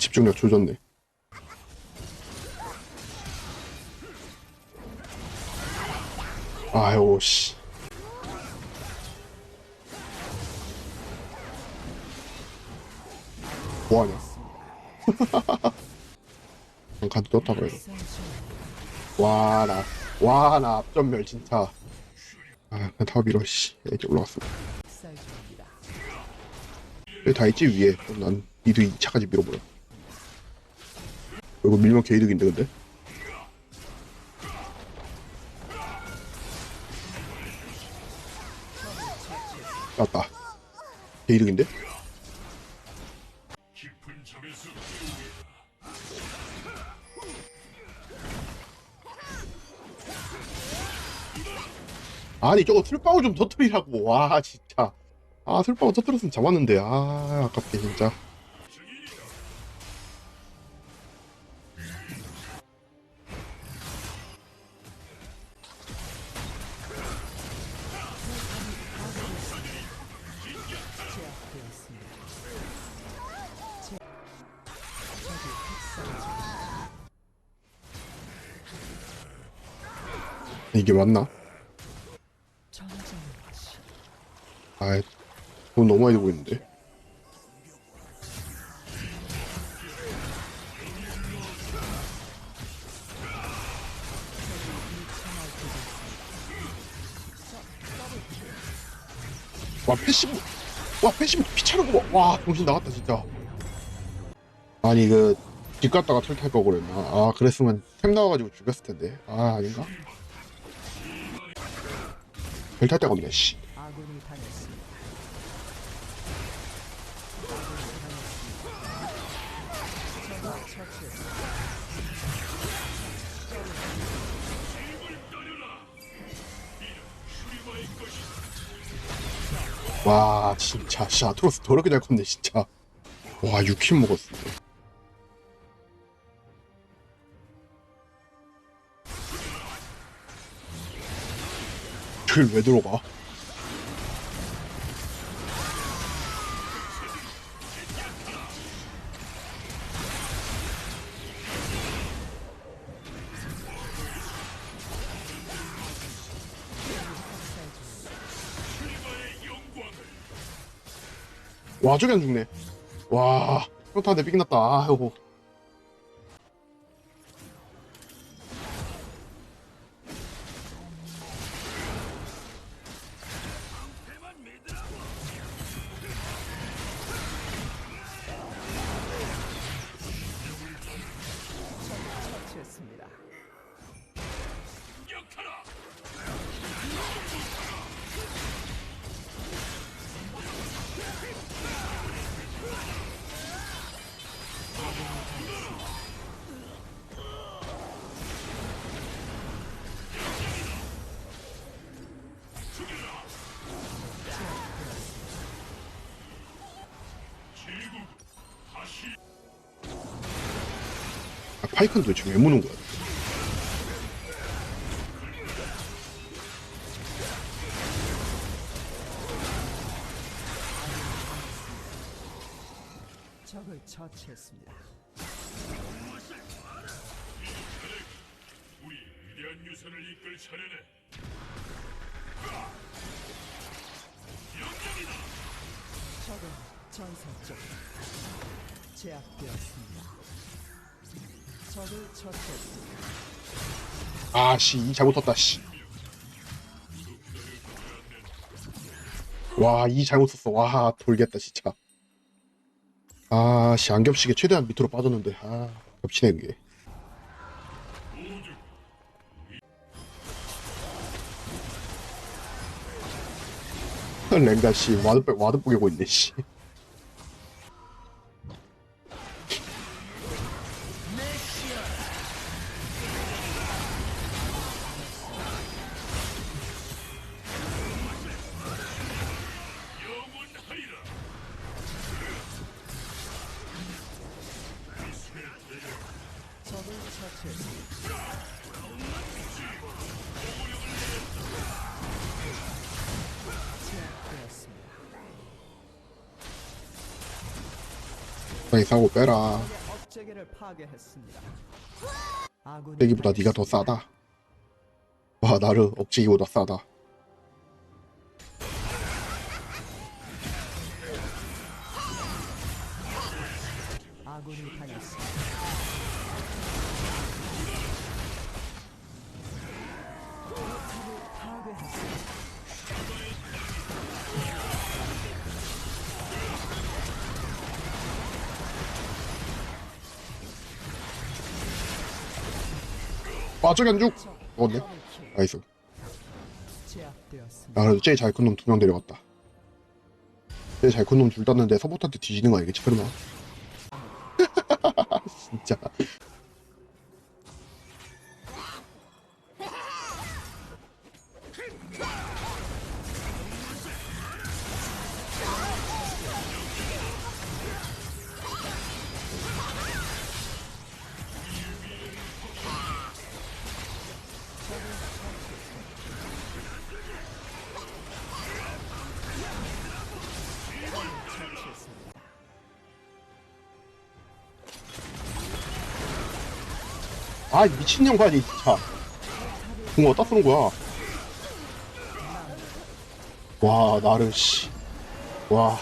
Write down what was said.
집중력 조졌네. 아유 씨. 뭐하냐? 카드 떴다 그래도. 와나 와 나 앞전멸 진짜. 아, 다 밀어 씨. 이제 올라갔어. 여기 다 있지 위에. 난 이드 2차까지 밀어버려. 이거 밀면 개이득인데 근데. 땄다. 개이득인데? 아니 저거 술빵을 좀 터뜨리라고 와 진짜 아 술빵을 터뜨렸으면 잡았는데 아 아깝게 진짜 이게 맞나? 아, 돈 너무 많이 들고 있는데. 와, 패시브, 와, 패시브 봐. 와, 정신 나갔다, 진짜. 아니, 그, 집 갔다가 탈탈 거 그랬나? 아, 그랬으면 템 나와가지고 죽였을 텐데. 아, 아닌가? 별탈 데가 없네, 씨. 와 진짜. 씨 아트로스 더럽게 잘 컸네 진짜. 와 6킬 먹었어 저길 왜 들어가? 와 저기 안 죽네. 와 평타한테 삐났다. 아이고 처치했습니다. 아, 파이크는 도대체 왜 무는 거야 적을 처치했습니다. 우리 위대한 유산을 이끌 차례네. 적은 전사적 제압되었습니다. 아씨 이 잘못 썼다 씨. 와 이 잘못 썼어. 와 돌겠다 진짜 아 씨 안 겹치게 최대한 밑으로 빠졌는데. 아 겹치네 그게. 랭가 씨 와드 빼 와드 뽀개고 있네 씨 빨리 싸고 빼라 억제기보다 네가 더 싸다. 와 나를 억제기보다 싸다. 아군이 당했습니다. 아 저기 안 죽. 먹었네. 나이스. 아 그래도 제일 잘 큰 놈 두 명 데려갔다. 제일 잘 큰 놈 둘 땄는데 서포트한테 뒤지는 거 아니겠지 설마? 진짜. 아 미친 년관이 진짜. 공 어디다 쓰는 거야? 와 나를 씨. 와